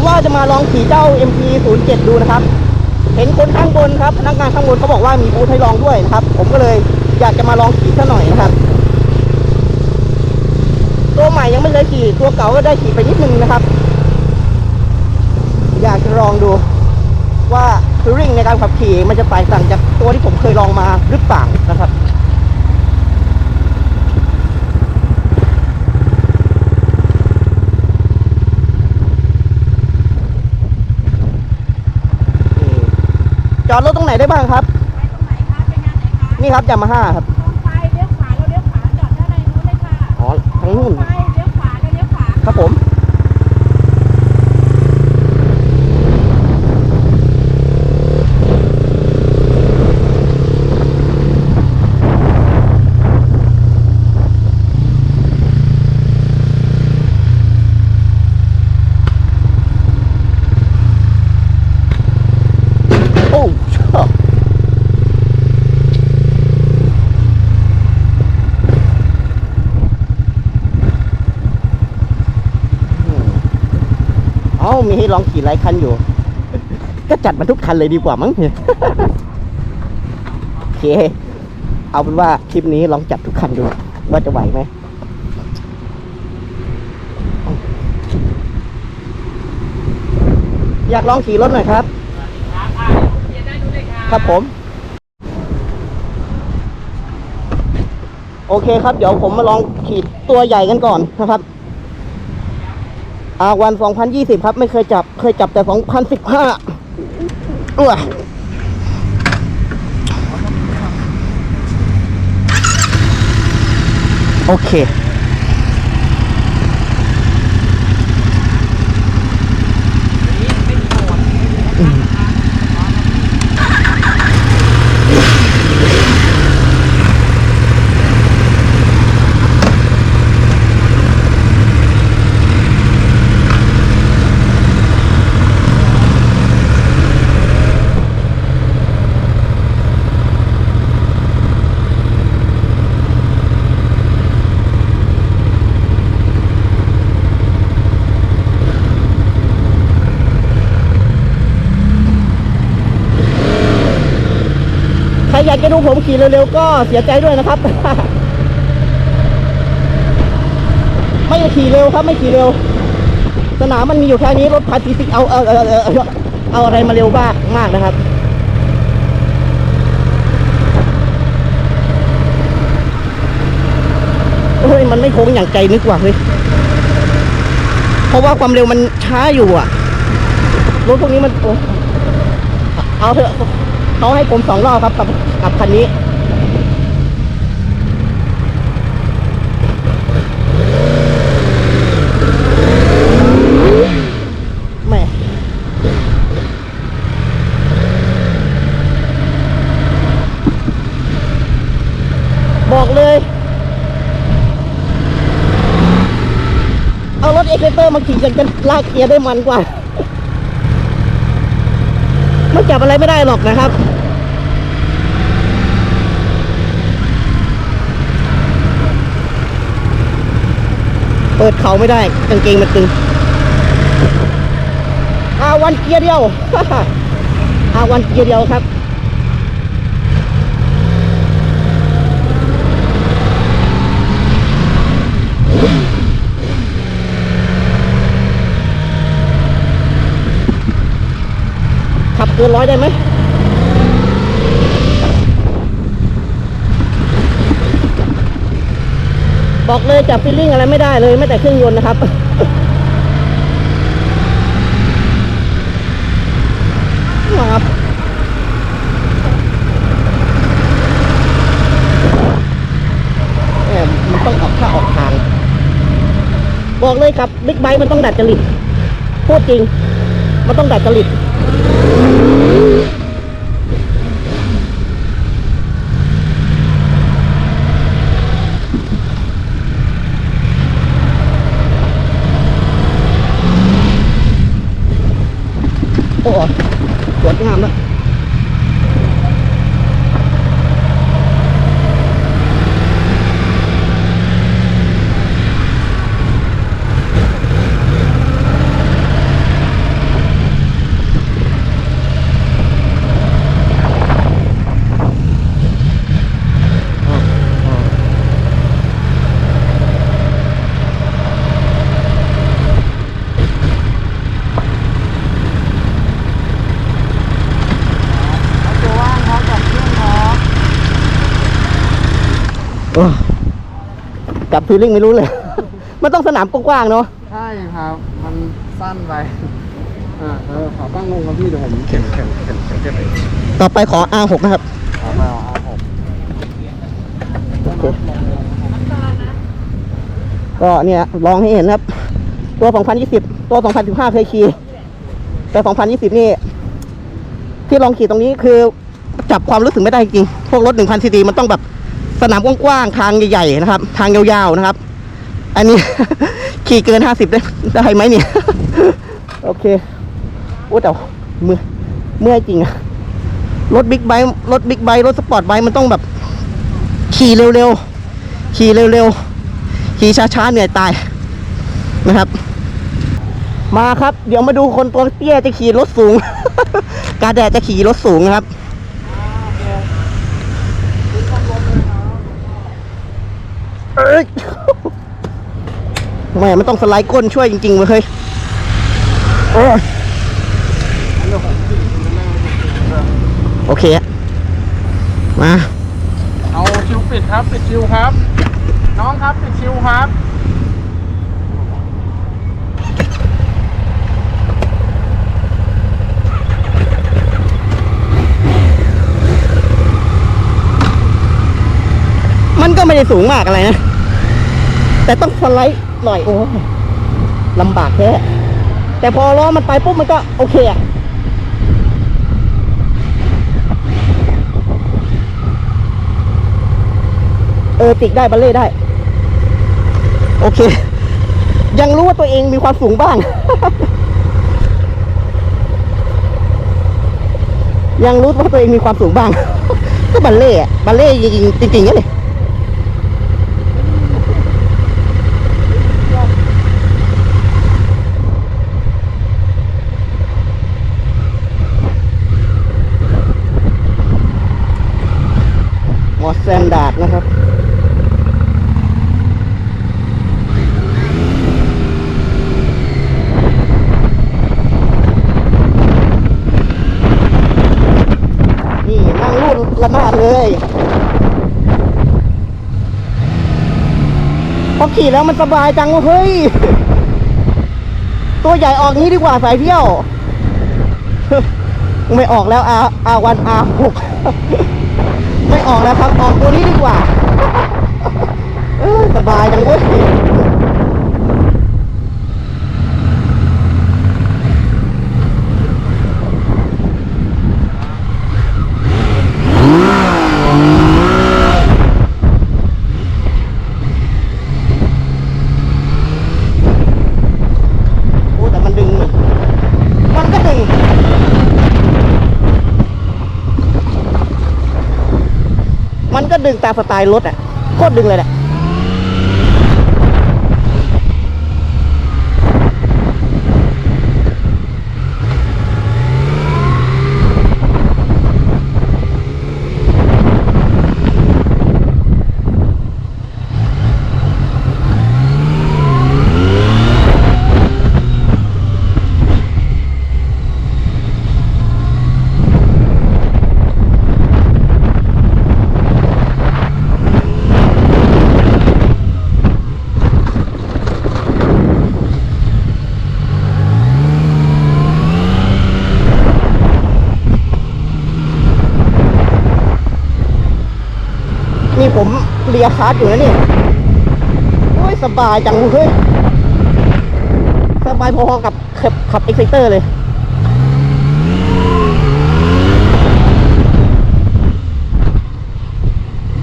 ผมว่าจะมาลองขี่เจ้า MP07 ดูนะครับ เห็นคนข้างบนครับพนักงานข้างบนเขาบอกว่ามีบูธให้ลองด้วยนะครับ ผมก็เลยอยากจะมาลองขี่ซะหน่อยนะครับ ตัวใหม่ยังไม่เคยขี่ตัวเก่าก็ได้ขี่ไปนิดนึงนะครับ อยากจะลองดูว่าฟีลลิ่งในการขับขี่มันจะแตกต่างจากตัวที่ผมเคยลองมาหรือเปล่านะครับ จอดรถตรงไหนได้บ้างครับไปตรงไหนคะไปงานไหนคะนี่ครับยามาฮ่าครับตรงไปเลี้ยวขวาเราเลี้ยวขวาจอดด้านในนู้นเลยค่ะ อ๋อทางนู้น ไปเลี้ยวขวาเราเลี้ยวขวา ครับผม โอ้ชอบอืม เอ้ามีให้ลองขี่หลายคันอยู่ ก็จัดมันทุกคันเลยดีกว่ามั้งเนี่ยโอเค เอาเป็นว่าคลิปนี้ลองจัดทุกคันดู ว่าจะไหวไหมอยากลองขี่รถหน่อยครับ ครับผม โอเคครับ เดี๋ยวผมมาลองขี่ตัวใหญ่กันก่อนนะครับ อาวัน 2020 ครับ ไม่เคยจับ เคยจับแต่ 2015อ้วโอเค อยากจะดูผมขี่เร็วๆก็เสียใจด้วยนะครับ ไม่ขี่เร็วครับ ไม่ขี่เร็ว สนามมันมีอยู่แค่นี้รถพาทีซิกเอาเอาเอาเออเอาอะไรมาเร็วบ้างมากนะครับเฮ้ยมันไม่โค้งอย่างใจนึกว่าเฮ้ยเพราะว่าความเร็วมันช้าอยู่อะรถพวกนี้มันโอ้เอาเถอะ เขาให้ผมสองรอบครับกับกับคันนี้แม่บอกเลย เอารถเอ็กเตอร์มาขี่กันกันลากเกียร์ได้มันกว่า มันจับอะไรไม่ได้หรอกนะครับเปิดเขาไม่ได้กางเกงมันตึงอาวันเกียร์เดียวอาวันเกียร์เดียวครับขับ กินร้อยได้ไหมบอกเลยจับฟีลลิ่งอะไรไม่ได้เลยไม่แต่เครื่องยนต์นะครับ ครับแหมมันต้องออกท่าออกทาง บอกเลยครับบิ๊กไบค์มันต้องดัดจริตพูดจริง มันต้องดัดจริต โอ้โหส จับฟีลลิ่งไม่รู้เลย มันต้องสนามกว้างๆเนาะ ใช่ครับ มันสั้นไปอ่าเออขอตั้งลงครับพี่เดี๋ยวผมเข็นเข็นเข็นเข็นเข็นเองต่อไปขอ R6 นะครับเอามาเอาผมโอเคก็เนี่ยลองให้เห็นนะครับ ตัว 2020 ตัว 2015 เคยขี่ แต่ 2020 นี่ ที่ลองขี่ตรงนี้คือจับความรู้สึกไม่ได้จริง พวกรถ 1,000ซีซีมันต้องแบบ สนามกว้างๆทางใหญ่ๆนะครับ ทางยาวๆนะครับ อันนี้ ขี่เกิน50ได้ได้ไหมเนี่ย โอเคโอ้แต่เมื่อเมื่อจริงอะรถบิ๊กไบค์รถบิ๊กไบค์รถสปอร์ตไบค์มันต้องแบบ ขี่เร็วๆขี่เร็วๆขี่ช้าๆเหนื่อยตายนะครับ มาครับ เดี๋ยวมาดูคนตัวเตี้ยจะขี่รถสูง กาแดดจะขี่รถสูงนะครับ เอ้ยแม่มันต้องสไลด์ก้นช่วยจริงๆเว้ยเฮ้ยโอ้โอเคมา เอาชิวปิดครับ ปิดชิวครับ น้องครับ ปิดชิวครับ ไม่ได้สูงมากอะไรนะ แต่ต้องสไลด์หน่อยโอ้ยลำบากแค่แต่พอล้อมันไปปุ๊บมันก็โอเคอะเออติกได้บัลเล่ได้ โอเค ยังรู้ว่าตัวเองมีความสูงบ้าง ยังรู้ว่าตัวเองมีความสูงบ้าง ก็บัลเล่อะบัลเล่จริงๆจริงๆก็เลย มอสแซ นดาร์ดนะครับ นี่นั่งรูดละนาดเลยพอขี่แล้วมันสบายจังเว้ยเฮ้ย ตัวใหญ่ออกนี้ดีกว่าสายเที่ยว ไม่ออกแล้ว R R1 R6 ไม่อ ออกแล้วครับ ออกตัวนี้ดีกว่าสบายจังเว้ย โอ้แต่มันดึงเหมือนมันก็ดึง มันก็ดึงตามสไตล์รถอะโคตรดึงเลยแหละ นี่ผม เลียคาร์ดอยู่นะนี่โอ้ยสบายจังเฮ้ยสบายพอๆกับขับขับเอ็กไซเตอร์เลย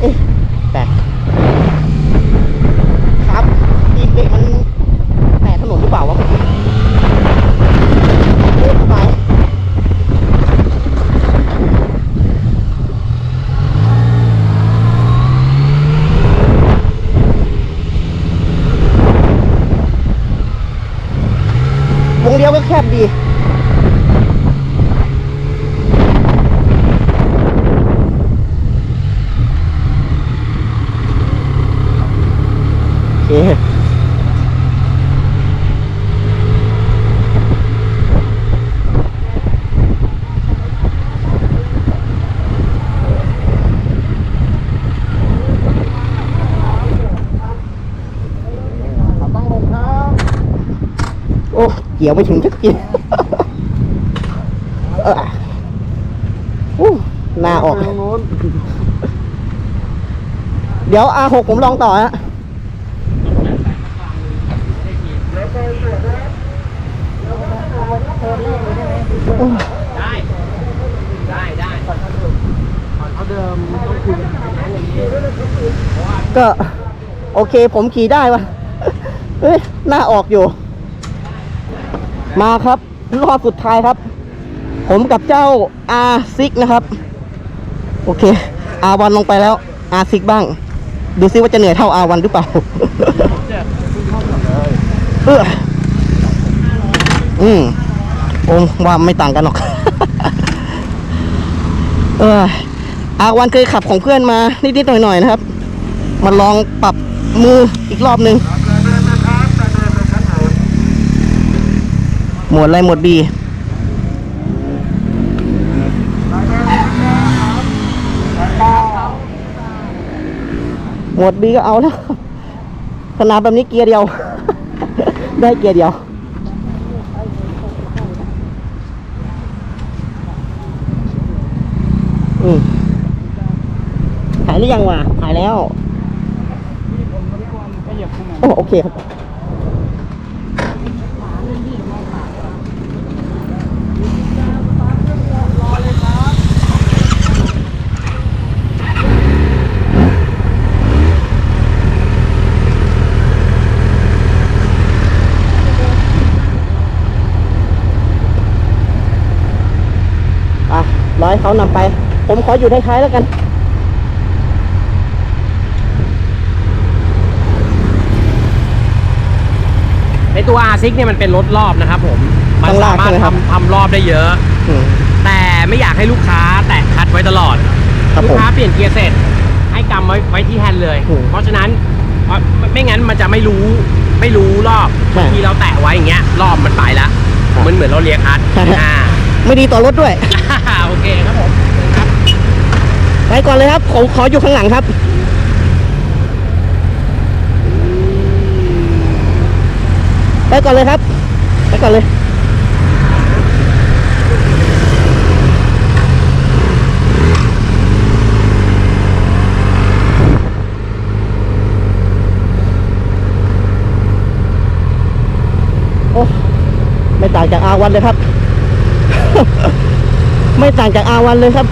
เอ๊ะแปลกครับอีเบรกมันแตะถนนหรือเปล่าวะเอ๊ะสบาย วงเลี้ยวก็แคบดี เกี่ยวไม่ถึงสักทีเอออู้หน้าออกไปทางโน้นเดี๋ยว R6 ผมลองต่อฮะโอ้ได้ได้ได้ก่อนเขาเดิมต้องคุยกันก็โอเคผมขี่ได้วะเฮ้ยหน้าออกอยู่ มาครับ รอบสุดท้ายครับ ผมกับเจ้า R6 นะครับ โอเค R1 ลงไปแล้ว R6 บ้าง ดูซิว่าจะเหนื่อยเท่า R1 หรือเปล่าเอออืมโอ้ว่าไม่ต่างกันหรอก เอออาวันเคยขับของเพื่อนมา นิดๆหน่อยๆนะครับ มาลองปรับมืออีกรอบหนึ่ง หมวดอะไรหมวดบีหมวดบีก็เอาแล้วสนามแบบนี้เกียร์เดียว ได้เกียร์เดียวอืมหายหรือยังวะหายแล้ว โอ้โอเคครับ อะ ร้อยเขานำไป ผมขออยู่ท้ายๆแล้วกันในตัว R6 เนี่ยมันเป็นรถรอบนะครับผม มันต้องลาสากมารใช่ถไหมครับทำทำรอบได้เยอะอืมแต่ไม่อยากให้ลูกค้าแตะคลัดไว้ตลอดครับลูผกมค้าเปลี่ยนเกียร์เสร็จ ให้กำไว้ไว้ที่แฮนด์เลยอืมเพราะฉะนั้นเพราะไม่งั้นมันจะไม่รู้ไม่รู้รอบใช่บางทีเราแตะไว้อย่างเงี้ยรอบมันไปละครับมันเหมือนเราเลียคลัดใช่อ่า ไม่ดีต่อรถด้วย โอเคครับผมครับไปก่อนเลยครับผมขออยู่ข้างหลังครับ ไปก่อนเลยครับ ไปก่อนเลยโอ้ไม่ต่างจากอาวันเลยครับ ไม่ต่างจากอาวันเลยครับ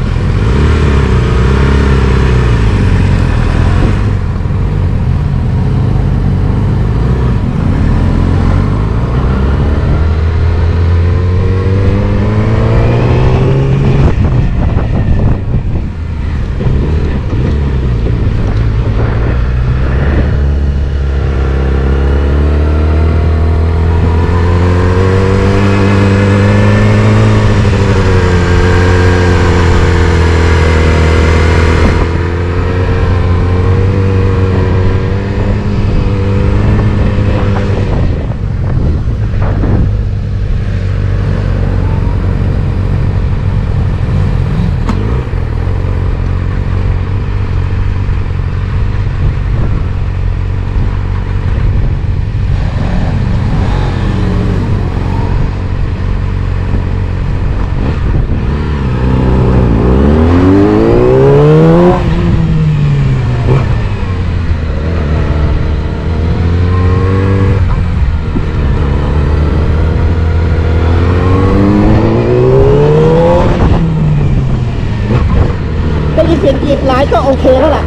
เคแล้วล่ะ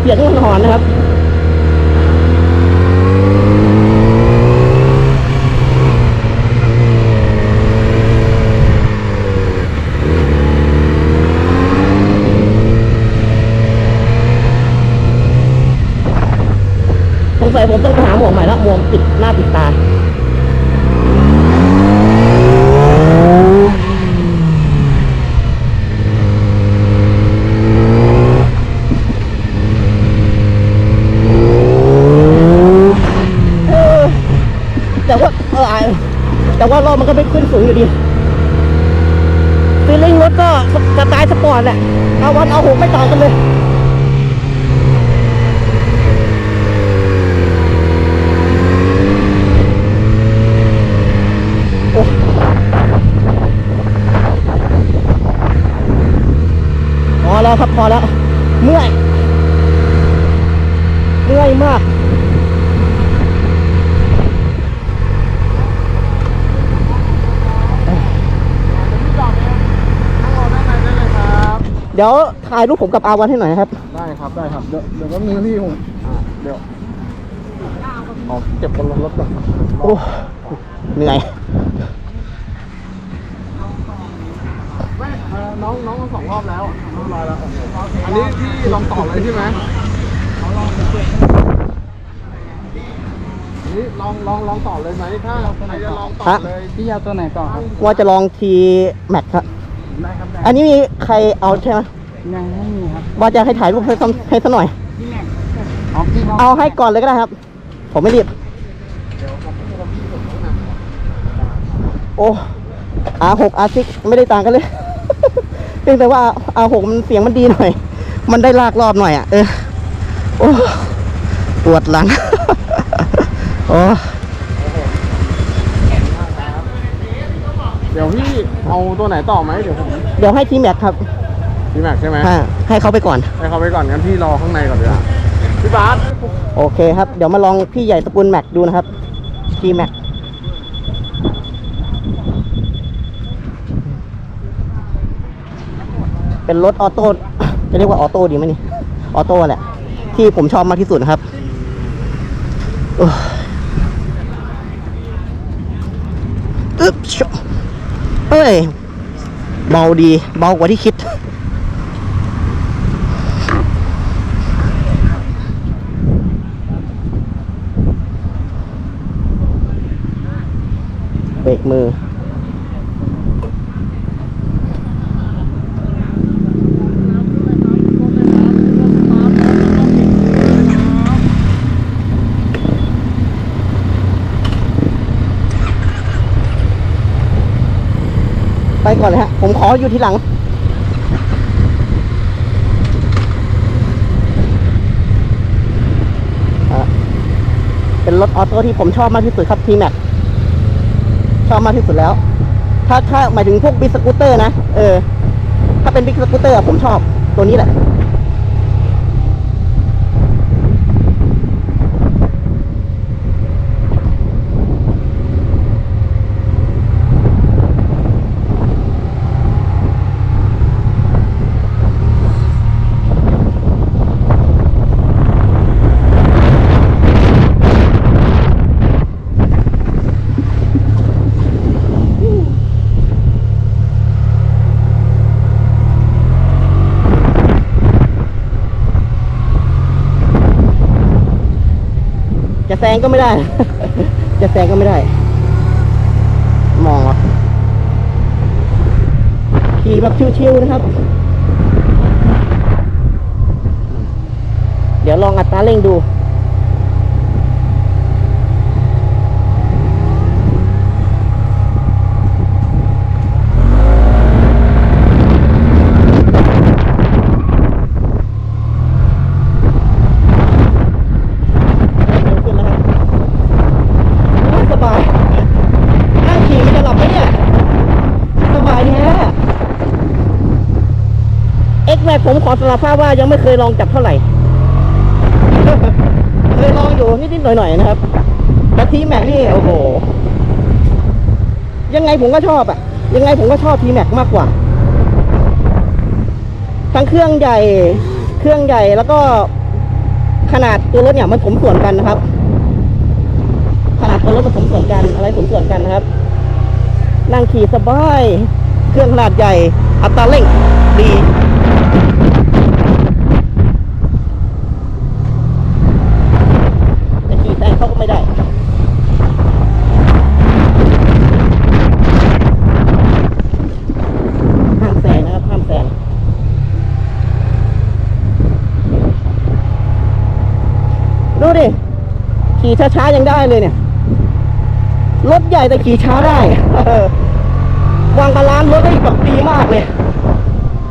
เสียงมันหอนนะครับสงสัยผมต้อง แต่ว่ารอบมันก็ไม่ขึ้นสูงอยู่ดีฟีลลิ่งรถก็สไตล์สปอร์ตแหละเอาวันเอาหกไม่ต่องกันเลยพอแล้วครับพอแล้ว เมื่อย เมื่อยมาก เดี๋ยวถ่ายรูปผมกับอาวันให้หน่อยนะครับ ได้ครับได้ครับ เดี๋ยวเดี๋ยวก็มีงพี่ผมอ่าเดี๋ยวขอเก็บบนรถก่อนโอ้เหนื่อยไม่เอ่อน้องน้องสองรอบแล้วเรียบร้อยแล้วอันนี้พี่ลองต่อเลยใช่ไหมอันนี้ลองลองลองต่อเลยไหมถ้าใครจะลองต่อฮะเลย พี่เอาตัวไหนต่อครับว่าจะลองทีแม็กครับ ได้ครับได้อันนี้มีใครเอาใช่ไหมยังไม่มีครับว่าจะให้ถ่ายรูปให้สักให้สักหน่อยเอาพี่ลองเอาให้ก่อนเลยก็ได้ครับ ผมไม่รีบ โอ้อาหกอาซิกไม่ได้ต่างกันเลย เพียงแต่ว่าอาหกมันเสียงมันดีหน่อย มันได้ลากรอบหน่อยอะ เออ โอ้ปวดหลัง โอ้ เดี๋ยวพี่ เอาตัวไหนต่อไหมเดี๋ยวผมเดี๋ยวให้ทีแม็กครับพี่แม็กใช่ไหมอ่าให้เขาไปก่อน ให้เขาไปก่อนงั้นพี่รอข้างในก่อนดีกว่าพี่บาสโอเคครับ เดี๋ยวมาลองพี่ใหญ่ตระกูลแม็กดูนะครับทีแม็กเป็นรถออโต้จะเรียกว่าออโต้ดีไหมนี่ออโต้แหละ ที่ผมชอบมากที่สุดนะครับโอ้ยอึ๊บชะ เอ้ยเบาดีเบากว่าที่คิด เบรกมือ ไปก่อนเลยฮะ ผมข ออยู่ทีหลัง เป็นรถออโต้ที่ผมชอบมากที่สุดครับ t m a x ชอบมากที่สุดแล้ว ถ้าถ้าหมายถึงพวกบิ๊กสกูตเตอร์นะ เออ ถ้าเป็นบิ๊กสกูตเตอร์ผมชอบตัวนี้แหละ ซงก็ไม่ได้ จะแซงก็ไม่ได้ มองขี่แบบชิวๆนะครับ เดี๋ยวลองอัตราเร่งดู เร็วขึ้นแล้วครับโอ้ยสบาย นั่งขี่ไม่จะหลับไหมเนี่ย สบายแท้เอ็ก แม็กผมขอสารภาพว่ายังไม่เคยลองจับเท่าไหร่ เคยลองอยู่นิดๆหน่อยๆนะครับแต่ทีแม็กนี่โอ้โห ยังไงผมก็ชอบอะยังไงผมก็ชอบทีแม็กมากกว่า ทั้งเครื่องใหญ่ เครื่องใหญ่แล้วก็ขนาดตัวรถเนี่ยมันสมส่วนกันนะครับ ขนาดตัวรถมันสมส่วนกันอะไรสมส่วนกันนะครับ นั่งขี่สบาย เครื่องขนาดใหญ่ อัตราเร่งดีจะขี่แซงเขาก็ไม่ได้ ห้ามแซงนะครับ ห้ามแซง ดูดิ ขี่ช้าๆยังได้เลยเนี่ย รถใหญ่แต่ขี่ช้าได้วางบาลานซ์รถได้แบบดีมากเลย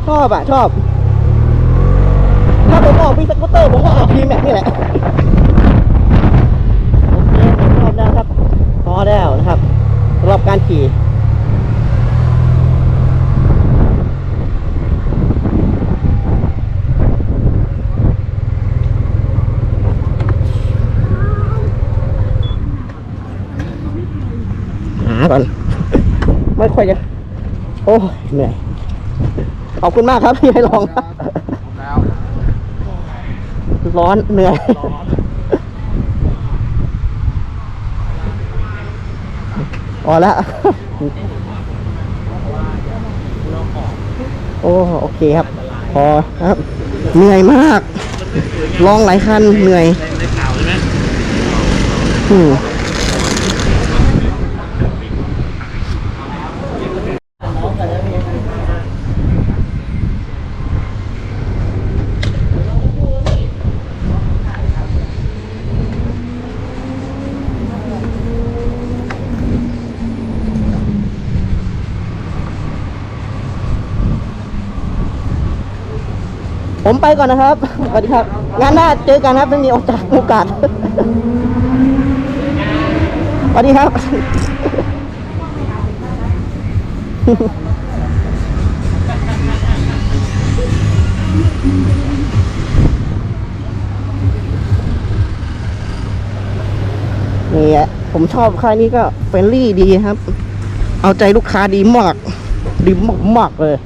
ชอบอะ ชอบ ถ้าผมออกพีสกูตเตอร์ ผมก็ออกพีแม็กนี่แหละโอเคผมชอบแล้วครับ พอแล้วนะครับสำหรับการขี่ ค่อยจะโอ้ยเหนื่อยขอบคุณมากครับที่ให้ลองแล้วร้อนเหนื่อยพอละโอ้โอเคครับ พอครับ เหนื่อยมาก ลองหลายคันเหนื่อยอืม ผมไปก่อนนะครับ สวัสดีครับ งานหน้าเจอกันครับไม่มีโอกาสโอกาส สวัสดีครับ นี่แหละผมชอบค่ายนี้ก็เฟรนลี่ดีครับ เอาใจลูกค้าดีมาก ดีมากๆเลย